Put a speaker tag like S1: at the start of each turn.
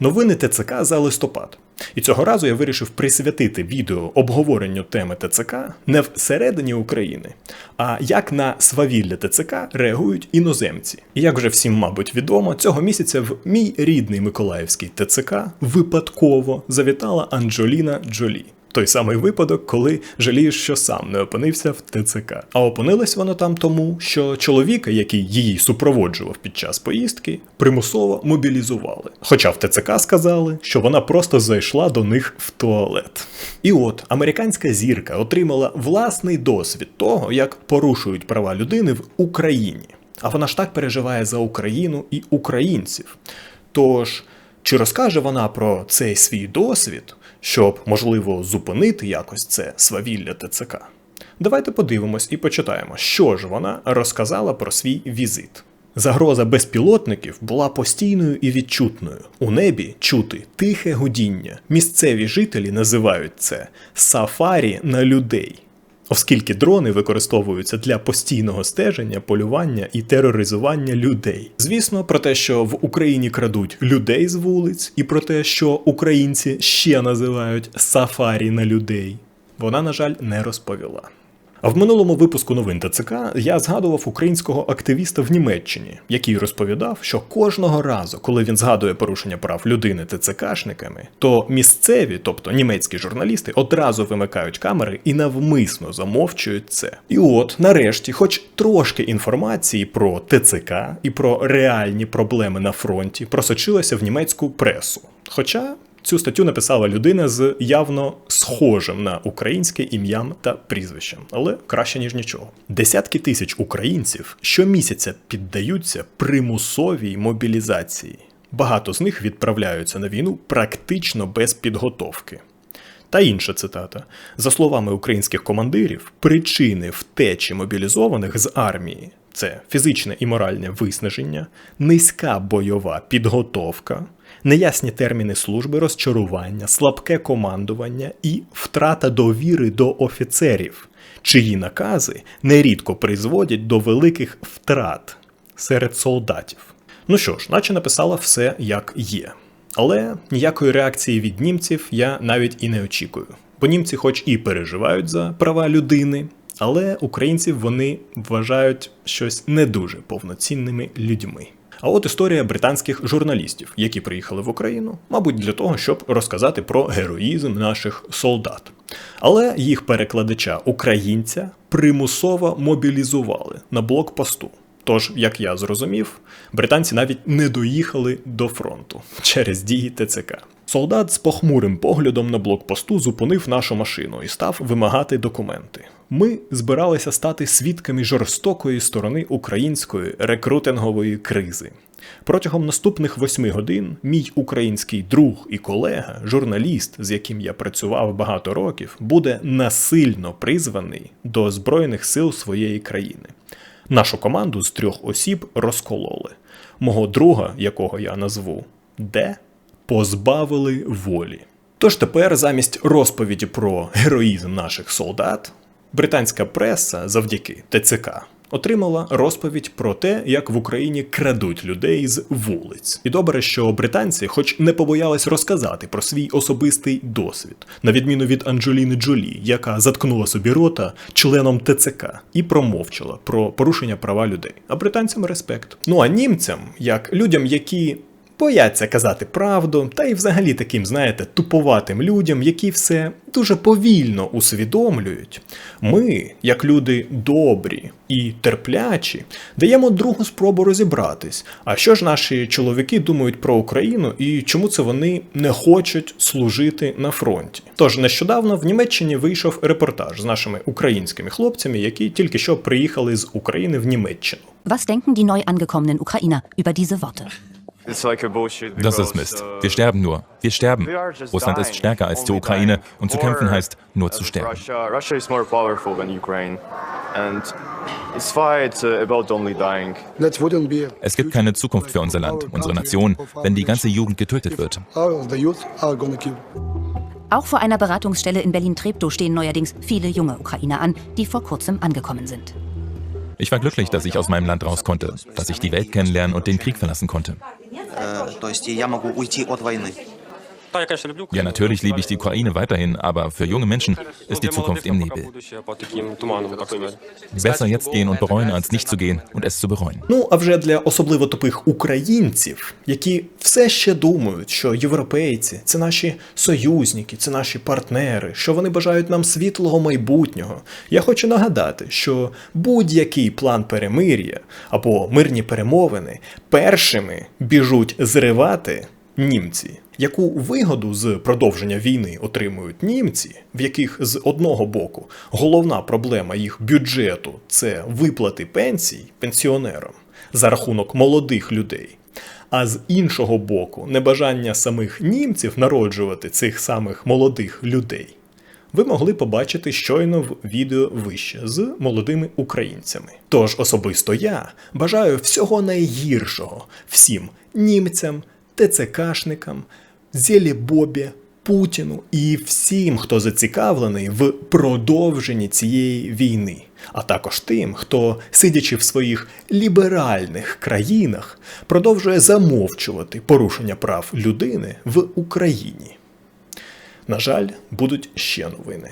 S1: Новини ТЦК за листопад. І цього разу я вирішив присвятити відео обговоренню теми ТЦК не всередині України, а як на свавілля ТЦК реагують іноземці. І як вже всім, мабуть, відомо, цього місяця в мій рідний Миколаївський ТЦК випадково завітала Анджоліна Джолі. Той самий випадок, коли жалієш, що сам не опинився в ТЦК. А опинилась вона там тому, що чоловіка, який її супроводжував під час поїздки, примусово мобілізували. Хоча в ТЦК сказали, що вона просто зайшла до них в туалет. І от американська зірка отримала власний досвід того, як порушують права людини в Україні. А вона ж так переживає за Україну і українців. Тож. Чи розкаже вона про цей свій досвід, щоб, можливо, зупинити якось це свавілля ТЦК? Давайте подивимось і почитаємо, що ж вона розказала про свій візит. Загроза безпілотників була постійною і відчутною. У небі чути тихе гудіння. Місцеві жителі називають це сафарі на людей оскільки дрони використовуються для постійного стеження, полювання і тероризування людей. Звісно, про те, що в Україні крадуть людей з вулиць, і про те, що українці ще називають сафарі на людей, вона, на жаль, не розповіла. А в минулому випуску новин ТЦК я згадував українського активіста в Німеччині, який розповідав, що кожного разу, коли він згадує порушення прав людини ТЦКшниками, то місцеві, тобто німецькі журналісти, одразу вимикають камери і навмисно замовчують це. І от, нарешті, хоч трошки інформації про ТЦК і про реальні проблеми на фронті просочилося в німецьку пресу. Хоча Цю статтю написала людина з явно схожим на українське ім'ям та прізвищем, але краще ніж нічого. Десятки тисяч українців щомісяця піддаються примусовій мобілізації. Багато з них відправляються на війну практично без підготовки. Та інша цитата: за словами українських командирів, причини втечі мобілізованих з армії це фізичне і моральне виснаження, низька бойова підготовка неясні терміни служби, розчарування, слабке командування і втрата довіри до офіцерів, чиї накази нерідко призводять до великих втрат серед солдатів. Ну що ж, наче написала все як є. Але ніякої реакції від німців я навіть і не очікую. Бо німці, хоч і переживають за права людини, але українців вони вважають щось не дуже повноцінними людьми. А от історія британських журналістів, які приїхали в Україну, мабуть, для того, щоб розказати про героїзм наших солдат. Але їх перекладача українця примусово мобілізували на блокпосту. Тож, як я зрозумів, британці навіть не доїхали до фронту через дії ТЦК. Солдат з похмурим поглядом на блокпосту зупинив нашу машину і став вимагати документи. Ми збиралися стати свідками жорстокої сторони української рекрутингової кризи. Протягом наступних восьми годин мій український друг і колега, журналіст, з яким я працював багато років, буде насильно призваний до Збройних сил своєї країни. Нашу команду з трьох осіб розкололи. Мого друга, якого я назву Де, позбавили волі. Тож тепер замість розповіді про героїзм наших солдат, британська преса завдяки ТЦК отримала розповідь про те, як в Україні крадуть людей з вулиць. І добре, що британці, хоч не побоялись розказати про свій особистий досвід, на відміну від Анджеліни Джолі, яка заткнула собі рота членом ТЦК і промовчала про порушення права людей. А британцям респект. Ну а німцям, як людям, які бояться казати правду, та й взагалі таким, знаєте, туповатим людям, які все дуже повільно усвідомлюють. Ми, як люди добрі і терплячі, даємо другу спробу розібратись. А що ж наші чоловіки думають про Україну і чому це вони не хочуть служити на фронті? Тож нещодавно в Німеччині вийшов репортаж з нашими українськими хлопцями, які тільки що приїхали з України в Німеччину.
S2: Was denken die neu angekommenen Ukrainer über diese Worte?
S3: Das ist Mist. Wir sterben nur. Wir sterben. Russland ist stärker als die Ukraine und zu kämpfen heißt nur zu sterben. Es gibt keine Zukunft für unser Land, unsere Nation, wenn die ganze Jugend getötet wird.
S2: Auch vor einer Beratungsstelle in Berlin-Treptow stehen neuerdings viele junge Ukrainer an, die vor kurzem angekommen sind.
S3: Ich war glücklich, dass ich aus meinem Land raus konnte, dass ich die Welt kennenlernen und den Krieg verlassen konnte.
S4: Э, То есть я могу уйти от войны.
S3: Ja, natürlich liebe ich die Ukraine weiterhin, aber für junge Menschen ist die Zukunft im Nebel. Besser jetzt gehen und bereuen, als nicht zu gehen und es zu bereuen.
S1: Ну а вже для особливо тупих українців, які все ще думають, що європейці це наші союзники, це наші партнери, що вони бажають нам світлого майбутнього. Я хочу нагадати, що будь-який план перемир'я або мирні перемовини першими біжуть зривати німці. Яку вигоду з продовження війни отримують німці, в яких з одного боку головна проблема їх бюджету це виплати пенсій пенсіонерам за рахунок молодих людей, а з іншого боку, небажання самих німців народжувати цих самих молодих людей, ви могли побачити щойно в відео вище з молодими українцями. Тож особисто я бажаю всього найгіршого всім німцям, ТЦКшникам, Зєлі-Бобі, Путіну і всім, хто зацікавлений в продовженні цієї війни, а також тим, хто, сидячи в своїх ліберальних країнах, продовжує замовчувати порушення прав людини в Україні. На жаль, будуть ще новини.